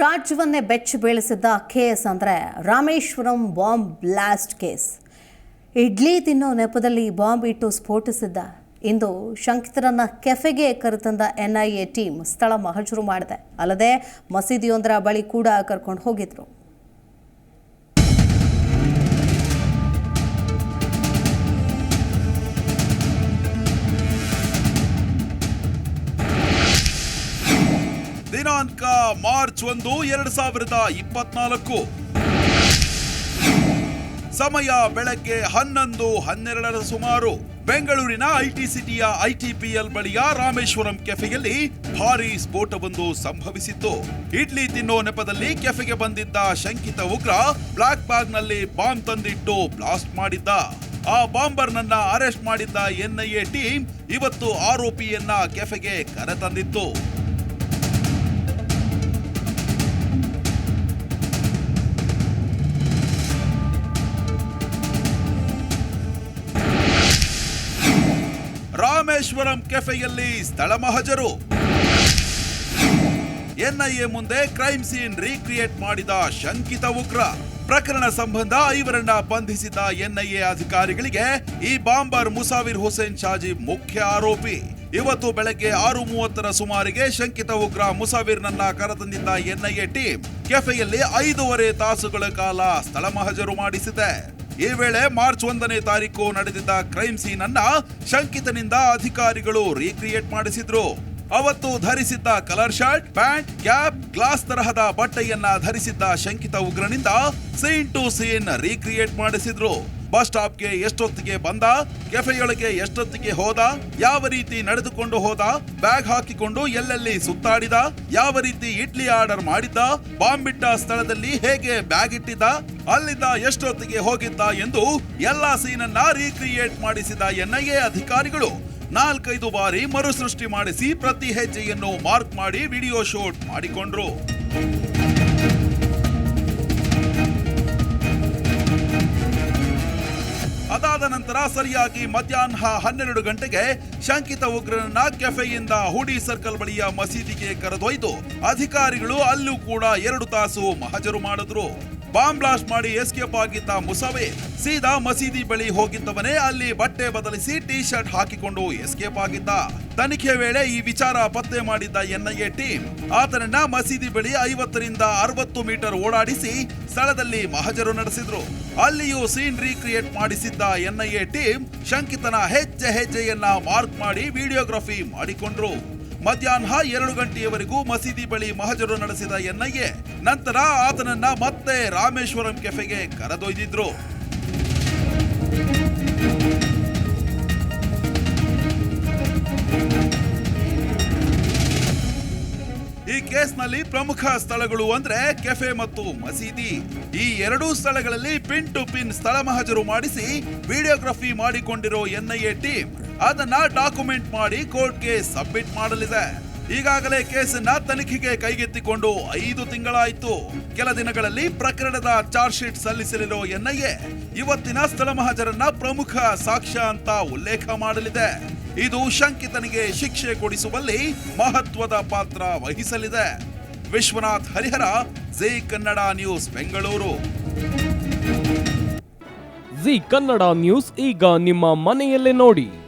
ರಾಜ್ಯವನ್ನೇ ಬೆಚ್ಚಿ ಬೀಳಿಸಿದ್ದ ಕೇಸ್ ಅಂದರೆ Rameswaram bomb blast case. Idli ತಿನ್ನೋ ನೆಪದಲ್ಲಿ ಬಾಂಬ್ ಇಟ್ಟು ಸ್ಫೋಟಿಸಿದ್ದ. ಇಂದು ಶಂಕಿತರನ್ನ ಕೆಫೆಗೆ ಕರೆತಂದ ಎನ್ಐಎ ಟೀಮ್ ಸ್ಥಳ ಮಹಜರು ಮಾಡಿದೆ. ಅಲ್ಲದೆ ಮಸೀದಿಯೊಂದರ ಬಳಿ ಕೂಡ ಕರ್ಕೊಂಡು ಹೋಗಿದ್ರು. ದಿನಾಂಕ ಮಾರ್ಚ್ ಒಂದು, ಎರಡ್ ಸಾವಿರದ ಇಪ್ಪತ್ನಾಲ್ಕು. ಸಮಯ ಬೆಳಗ್ಗೆ ಹನ್ನೊಂದು, ಹನ್ನೆರಡರ ಸುಮಾರು. ಬೆಂಗಳೂರಿನ ಐಟಿ ಸಿಟಿಯ ಐಟಿಪಿಎಲ್ ಬಳಿಯ ರಾಮೇಶ್ವರಂ ಕೆಫೆಯಲ್ಲಿ ಭಾರೀ ಸ್ಫೋಟವೊಂದು ಸಂಭವಿಸಿತ್ತು. ಇಡ್ಲಿ ತಿನ್ನೋ ನೆಪದಲ್ಲಿ ಕೆಫೆಗೆ ಬಂದಿದ್ದ ಶಂಕಿತ ಉಗ್ರ ಬ್ಲಾಕ್ ಬ್ಯಾಗ್ನಲ್ಲಿ ಬಾಂಬ್ ತಂದಿಟ್ಟು ಬ್ಲಾಸ್ಟ್ ಮಾಡಿದ್ದ. ಆ ಬಾಂಬರ್ನನ್ನ ಅರೆಸ್ಟ್ ಮಾಡಿದ್ದ ಎನ್ಐಎ ಟೀಮ್ ಇವತ್ತು ಆರೋಪಿಯನ್ನ ಕೆಫೆಗೆ ಕರೆತಂದಿತ್ತು. ರಾಮೇಶ್ವರಂ ಕೆಫೆಯಲ್ಲಿ ಸ್ಥಳ ಮಹಜರು. ಎನ್ಐಎ ಮುಂದೆ ಕ್ರೈಮ್ ಸೀನ್ ರೀಕ್ರಿಯೇಟ್ ಮಾಡಿದ ಶಂಕಿತ ಉಗ್ರ. ಪ್ರಕರಣ ಸಂಬಂಧ ಐವರನ್ನ ಬಂಧಿಸಿದ ಎನ್ಐಎ ಅಧಿಕಾರಿಗಳಿಗೆ ಈ ಬಾಂಬರ್ ಮುಸಾವಿರ್ ಹುಸೇನ್ ಶಾಜಿ ಮುಖ್ಯ ಆರೋಪಿ. ಇವತ್ತು ಬೆಳಗ್ಗೆ ಆರು ಮೂವತ್ತರ ಸುಮಾರಿಗೆ ಶಂಕಿತ ಉಗ್ರ ಮುಸಾವಿರ್ನನ್ನ ಕರೆತಂದಿದ್ದ ಎನ್ಐಎ ಟೀಮ್ ಕೆಫೆಯಲ್ಲಿ ಐದೂವರೆ ತಾಸುಗಳ ಕಾಲ ಸ್ಥಳ ಮಹಜರು ಮಾಡಿಸಿದೆ. ಈ ವೇಳೆ ಮಾರ್ಚ್ ಒಂದನೇ ತಾರೀಕು ನಡೆದಿದ್ದ ಕ್ರೈಮ್ ಸೀನ್ ಅನ್ನ ಶಂಕಿತನಿಂದ ಅಧಿಕಾರಿಗಳು ರೀಕ್ರಿಯೇಟ್ ಮಾಡಿಸಿದ್ರು. ಅವತ್ತು ಧರಿಸಿದ್ದ colour shirt, pant, cap, glass ತರಹದ ಬಟ್ಟೆಯನ್ನ ಧರಿಸಿದ್ದ ಶಂಕಿತ ಉಗ್ರನಿಂದ ಸೀನ್ ಟು ಸೀನ್ ರೀಕ್ರಿಯೇಟ್ ಮಾಡಿಸಿದ್ರು. ಬಸ್ ಸ್ಟಾಪ್ಗೆ ಎಷ್ಟೊತ್ತಿಗೆ ಬಂದ, ಕೆಫೆಯೊಳಗೆ ಎಷ್ಟೊತ್ತಿಗೆ ಹೋದ, ಯಾವ ರೀತಿ ನಡೆದುಕೊಂಡು ಹೋದ, ಬ್ಯಾಗ್ ಹಾಕಿಕೊಂಡು ಎಲ್ಲೆಲ್ಲಿ ಸುತ್ತಾಡಿದ, ಯಾವ ರೀತಿ ಇಡ್ಲಿ ಆರ್ಡರ್ ಮಾಡಿದ್ದ ಬಾಂಬ್ ಇಟ್ಟ ಸ್ಥಳದಲ್ಲಿ ಹೇಗೆ ಬ್ಯಾಗ್ ಇಟ್ಟಿದ್ದ, ಅಲ್ಲಿಂದ ಎಷ್ಟೊತ್ತಿಗೆ ಹೋಗಿದ್ದ ಎಂದು ಎಲ್ಲಾ ಸೀನನ್ನ ರೀಕ್ರಿಯೇಟ್ ಮಾಡಿಸಿದ ಎನ್ಐಎ ಅಧಿಕಾರಿಗಳು ನಾಲ್ಕೈದು ಬಾರಿ ಮರುಸೃಷ್ಟಿ ಮಾಡಿಸಿ ಪ್ರತಿ ಹೆಜ್ಜೆಯನ್ನು ಮಾರ್ಕ್ ಮಾಡಿ ವಿಡಿಯೋ ಶೂಟ್ ಮಾಡಿಕೊಂಡ್ರು. ಅದಾದ ನಂತರ ಸರಿಯಾಗಿ ಮಧ್ಯಾಹ್ನ ಹನ್ನೆರಡು ಗಂಟೆಗೆ ಶಂಕಿತ ಉಗ್ರನನ್ನ ಕೆಫೆಯಿಂದ ಹುಡಿ ಸರ್ಕಲ್ ಬಳಿಯ ಮಸೀದಿಗೆ ಕರೆದೊಯ್ದು ಅಧಿಕಾರಿಗಳು ಅಲ್ಲೂ ಕೂಡ ಎರಡು ತಾಸು ಮಹಜರು ಮಾಡಿದ್ರು. ಬಾಂಬ್ ಬ್ಲಾಸ್ಟ್ ಮಾಡಿ ಎಸ್ಕೇಪ್ ಆಗಿದ್ದ ಮುಸವೆ. ಸೀದಾ ಮಸೀದಿ ಬಳಿ ಹೋಗಿದ್ದವನೇ ಅಲ್ಲಿ ಬಟ್ಟೆ ಬದಲಿಸಿ ಟಿ ಶರ್ಟ್ ಹಾಕಿಕೊಂಡು ಎಸ್ಕೇಪ್ ಆಗಿದ್ದ. ತನಿಖೆ ವೇಳೆ ಈ ವಿಚಾರ ಪತ್ತೆ ಮಾಡಿದ್ದ ಎನ್ಐಎ ಟೀಮ್. ಆತನನ್ನ ಮಸೀದಿ ಬಳಿ ಐವತ್ತರಿಂದ ಅರವತ್ತು ಮೀಟರ್ ಓಡಾಡಿಸಿ ಸ್ಥಳದಲ್ಲಿ ಮಹಜರು ನಡೆಸಿದ್ರು. ಅಲ್ಲಿಯೂ ಸೀನ್ ರೀಕ್ರಿಯೇಟ್ ಮಾಡಿಸಿದ್ದ ಎನ್ಐಎ ಟೀಮ್ ಶಂಕಿತನ ಹೆಜ್ಜೆ ಹೆಜ್ಜೆಯನ್ನ ಮಾರ್ಕ್ ಮಾಡಿ ವಿಡಿಯೋಗ್ರಫಿ ಮಾಡಿಕೊಂಡ್ರು. ಮಧ್ಯಾಹ್ನ ಎರಡು ಗಂಟೆಯವರೆಗೂ ಮಸೀದಿ ಬಳಿ ಮಹಜರು ನಡೆಸಿದ ಎನ್ಐಎ. ನಂತರ ಆತನನ್ನ ಮತ್ತೆ ರಾಮೇಶ್ವರಂ ಕೆಫೆಗೆ ಕರೆದೊಯ್ದಿದ್ರು. ಈ ಕೇಸ್ನಲ್ಲಿ ಪ್ರಮುಖ ಸ್ಥಳಗಳು ಅಂದ್ರೆ ಕೆಫೆ ಮತ್ತು ಮಸೀದಿ. ಈ ಎರಡೂ ಸ್ಥಳಗಳಲ್ಲಿ ಪಿನ್ ಟು ಪಿನ್ ಸ್ಥಳ ಮಹಜರು ಮಾಡಿಸಿ ವಿಡಿಯೋಗ್ರಫಿ ಮಾಡಿಕೊಂಡಿರೋ ಎನ್ಐಎ ಟೀಮ್. ಅದನ್ನ ಡಾಕ್ಯುಮೆಂಟ್ ಮಾಡಿ ಕೋರ್ಟ್ಗೆ ಸಬ್ಮಿಟ್ ಮಾಡಲಿದೆ. ಈಗಾಗಲೇ ಕೇಸನ್ನ ತನಿಖೆಗೆ ಕೈಗೆತ್ತಿಕೊಂಡು ಐದು ತಿಂಗಳಾಯಿತು. ಕೆಲ ದಿನಗಳಲ್ಲಿ ಪ್ರಕರಣದ ಚಾರ್ಜ್ ಶೀಟ್ ಸಲ್ಲಿಸಲಿರೋ ಎನ್ಐಎ ಇವತ್ತಿನ ಸ್ಥಳ ಮಹಜರನ್ನ ಪ್ರಮುಖ ಸಾಕ್ಷ್ಯ ಅಂತ ಉಲ್ಲೇಖ ಮಾಡಲಿದೆ. ಇದು ಶಂಕಿತನಿಗೆ ಶಿಕ್ಷೆ ಕೊಡಿಸುವಲ್ಲಿ ಮಹತ್ವದ ಪಾತ್ರ ವಹಿಸಲಿದೆ. Vishwanath Harihar, Zee Kannada news, Bengaluru. Zee Kannada news, ಈಗ ನಿಮ್ಮ ಮನೆಯಲ್ಲೇ ನೋಡಿ.